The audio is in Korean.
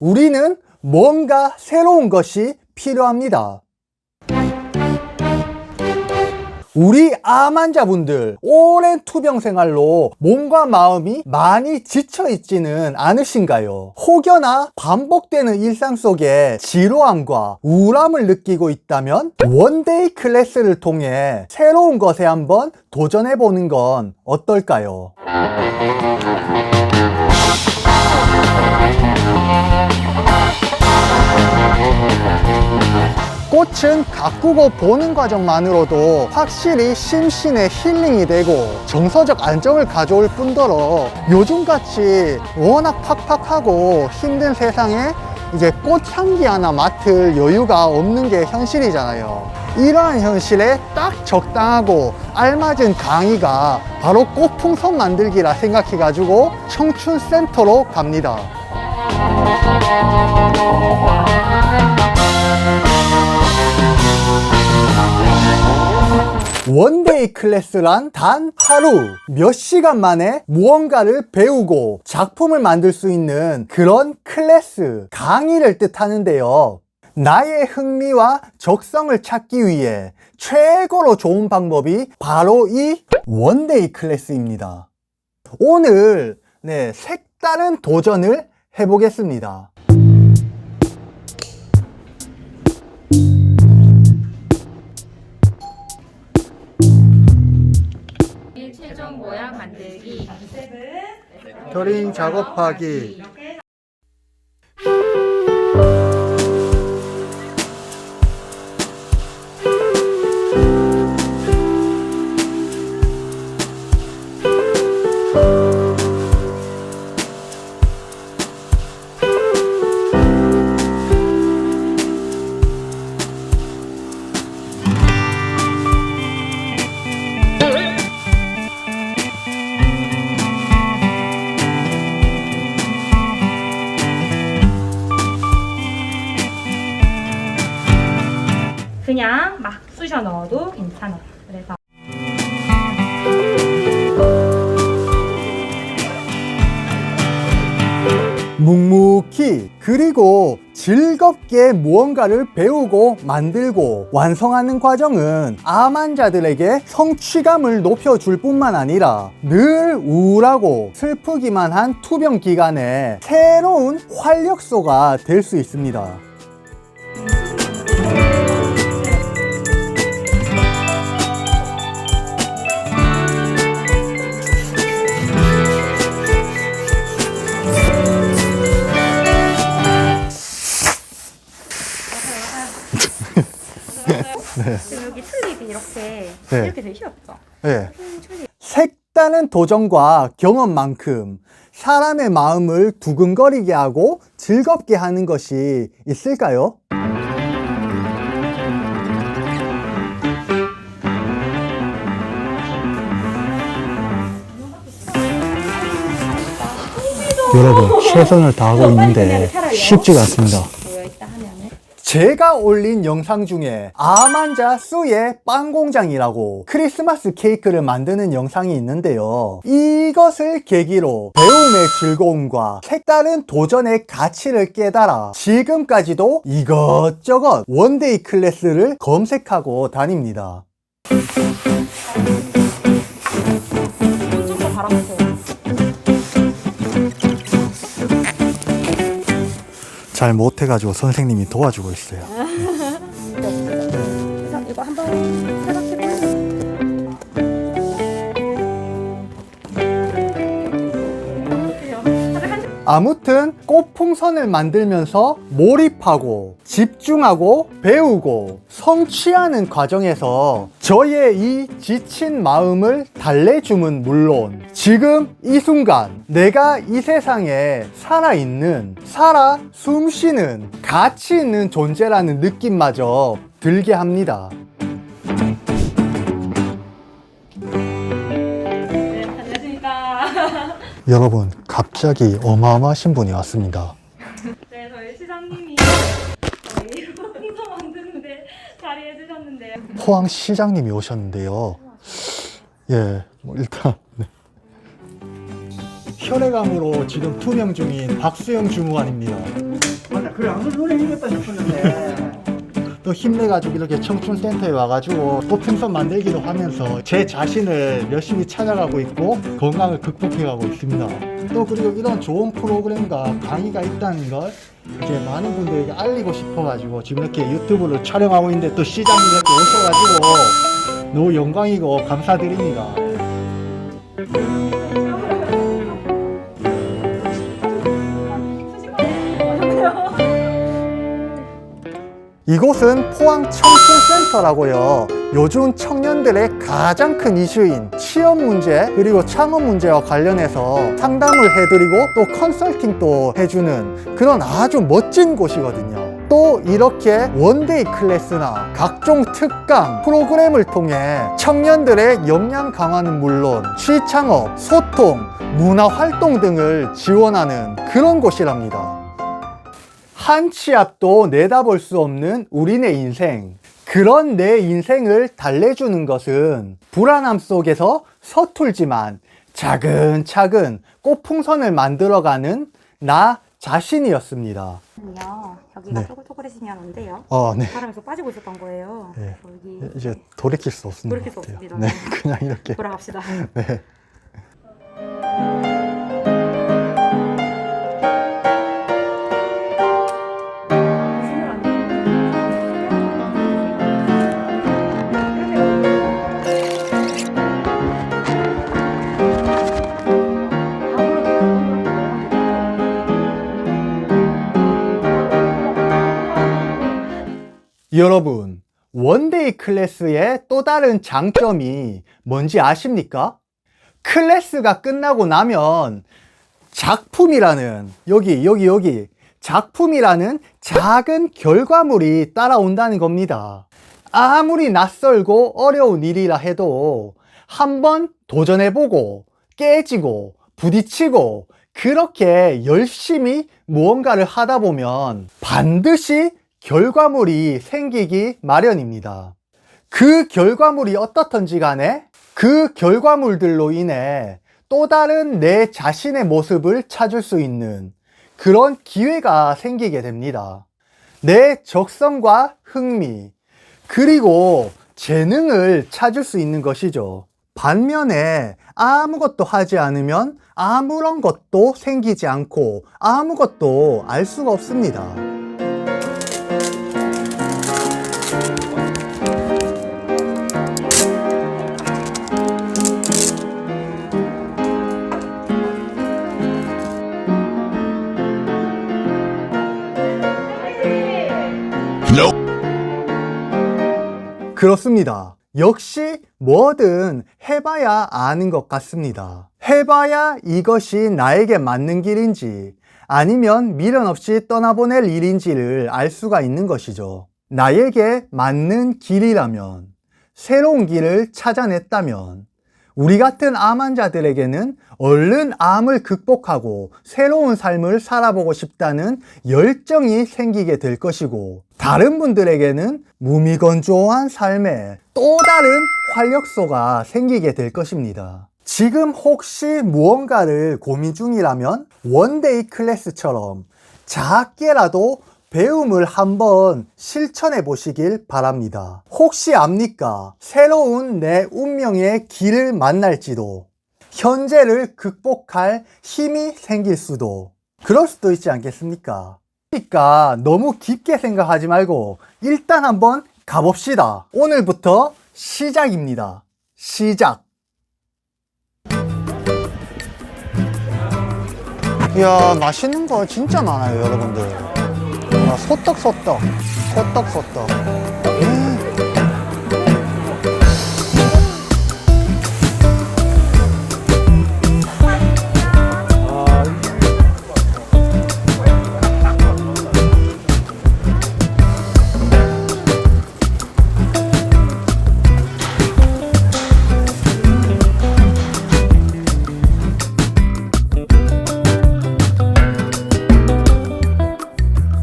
우리는 뭔가 새로운 것이 필요합니다. 우리 암 환자분들 오랜 투병 생활로 몸과 마음이 많이 지쳐 있지는 않으신가요? 혹여나 반복되는 일상 속에 지루함과 우울함을 느끼고 있다면 원데이 클래스를 통해 새로운 것에 한번 도전해 보는 건 어떨까요? 꽃은 가꾸고 보는 과정만으로도 확실히 심신의 힐링이 되고 정서적 안정을 가져올 뿐더러 요즘같이 워낙 팍팍하고 힘든 세상에 이제 꽃향기 하나 맡을 여유가 없는 게 현실이잖아요. 이러한 현실에 딱 적당하고 알맞은 강의가 바로 꽃풍선 만들기라 생각해가지고 청춘센터로 갑니다. 원데이 클래스란 단 하루 몇 시간 만에 무언가를 배우고 작품을 만들 수 있는 그런 클래스, 강의를 뜻하는데요. 나의 흥미와 적성을 찾기 위해 최고로 좋은 방법이 바로 이 원데이 클래스입니다. 오늘 네, 색다른 도전을 해보겠습니다. 드림 작업하기 그냥 막 쑤셔 넣어도 괜찮아요. 그래서 묵묵히 그리고 즐겁게 무언가를 배우고 만들고 완성하는 과정은 암 환자들에게 성취감을 높여줄 뿐만 아니라 늘 우울하고 슬프기만 한 투병 기간에 새로운 활력소가 될 수 있습니다. 지금 여기 튤립이 이렇게 네. 이렇게 되셨죠? 네. 색다른 도전과 경험만큼 사람의 마음을 두근거리게 하고 즐겁게 하는 것이 있을까요? 여러분 최선을 다하고 있는데 쉽지가 않습니다. 제가 올린 영상 중에 아만자 수의 빵 공장이라고 크리스마스 케이크를 만드는 영상이 있는데요. 이것을 계기로 배움의 즐거움과 색다른 도전의 가치를 깨달아 지금까지도 이것저것 원데이 클래스를 검색하고 다닙니다. 잘 못해가지고 선생님이 도와주고 있어요. 그 아무튼 꽃풍선을 만들면서 몰입하고 집중하고 배우고 성취하는 과정에서 저의 이 지친 마음을 달래줌은 물론 지금 이 순간 내가 이 세상에 살아있는 살아 숨쉬는 가치 있는 존재라는 느낌마저 들게 합니다. 네, 안녕하십니까. 여러분 갑자기 어마어마하신 분이 왔습니다. 네, 저희 시장님이 저희 풍선 만드는데 자리해 주셨는데요. 포항 시장님이 오셨는데요. 예, 뭐 일단 네. 혈액암으로 지금 투명 중인 박수영 주무관입니다. 그래 안 그래도 노래 이겼다 싶었는데 또 힘내가지고 이렇게 청춘센터에 와가지고 꽃풍선 만들기도 하면서 제 자신을 열심히 찾아가고 있고 건강을 극복해가고 있습니다. 또 그리고 이런 좋은 프로그램과 강의가 있다는 걸 이렇게 많은 분들에게 알리고 싶어가지고 지금 이렇게 유튜브를 촬영하고 있는데 또 시장님 이렇게 오셔가지고 너무 영광이고 감사드립니다. 이곳은 포항 청춘센터라고요. 요즘 청년들의 가장 큰 이슈인 취업 문제 그리고 창업 문제와 관련해서 상담을 해드리고 또 컨설팅도 해주는 그런 아주 멋진 곳이거든요. 또 이렇게 원데이 클래스나 각종 특강 프로그램을 통해 청년들의 역량 강화는 물론 취창업, 소통, 문화 활동 등을 지원하는 그런 곳이랍니다. 한 치 앞도 내다볼 수 없는 우리네 인생. 그런 내 인생을 달래주는 것은 불안함 속에서 서툴지만 차근차근 꽃풍선을 만들어가는 나 자신이었습니다. 요 여기가 네. 쪼글쪼글해지면 안 돼요. 어, 네. 바람에서 빠지고 있었던 거예요. 네. 여기 이제 돌이킬 수 없습니다. 돌이킬 수 없습니다. 네, 그냥 이렇게. 돌아갑시다. 네. 여러분, 원데이 클래스의 또 다른 장점이 뭔지 아십니까? 클래스가 끝나고 나면 작품이라는, 여기, 여기, 여기, 작품이라는 작은 결과물이 따라온다는 겁니다. 아무리 낯설고 어려운 일이라 해도 한번 도전해보고 깨지고 부딪히고 그렇게 열심히 무언가를 하다 보면 반드시 결과물이 생기기 마련입니다. 그 결과물이 어떻든지 간에 그 결과물들로 인해 또 다른 내 자신의 모습을 찾을 수 있는 그런 기회가 생기게 됩니다. 내 적성과 흥미, 그리고 재능을 찾을 수 있는 것이죠. 반면에 아무것도 하지 않으면 아무런 것도 생기지 않고 아무것도 알 수가 없습니다. 그렇습니다. 역시 뭐든 해봐야 아는 것 같습니다. 해봐야 이것이 나에게 맞는 길인지 아니면 미련 없이 떠나보낼 일인지를 알 수가 있는 것이죠. 나에게 맞는 길이라면, 새로운 길을 찾아냈다면, 우리 같은 암 환자들에게는 얼른 암을 극복하고 새로운 삶을 살아보고 싶다는 열정이 생기게 될 것이고, 다른 분들에게는 무미건조한 삶에 또 다른 활력소가 생기게 될 것입니다. 지금 혹시 무언가를 고민 중이라면 원데이 클래스처럼 작게라도 배움을 한번 실천해 보시길 바랍니다. 혹시 압니까? 새로운 내 운명의 길을 만날지도, 현재를 극복할 힘이 생길 수도, 그럴 수도 있지 않겠습니까? 그러니까 너무 깊게 생각하지 말고 일단 한번 가봅시다. 오늘부터 시작입니다. 시작. 이야, 맛있는 거 진짜 많아요, 여러분들. 아, 소떡, 소떡. 소떡, 소떡.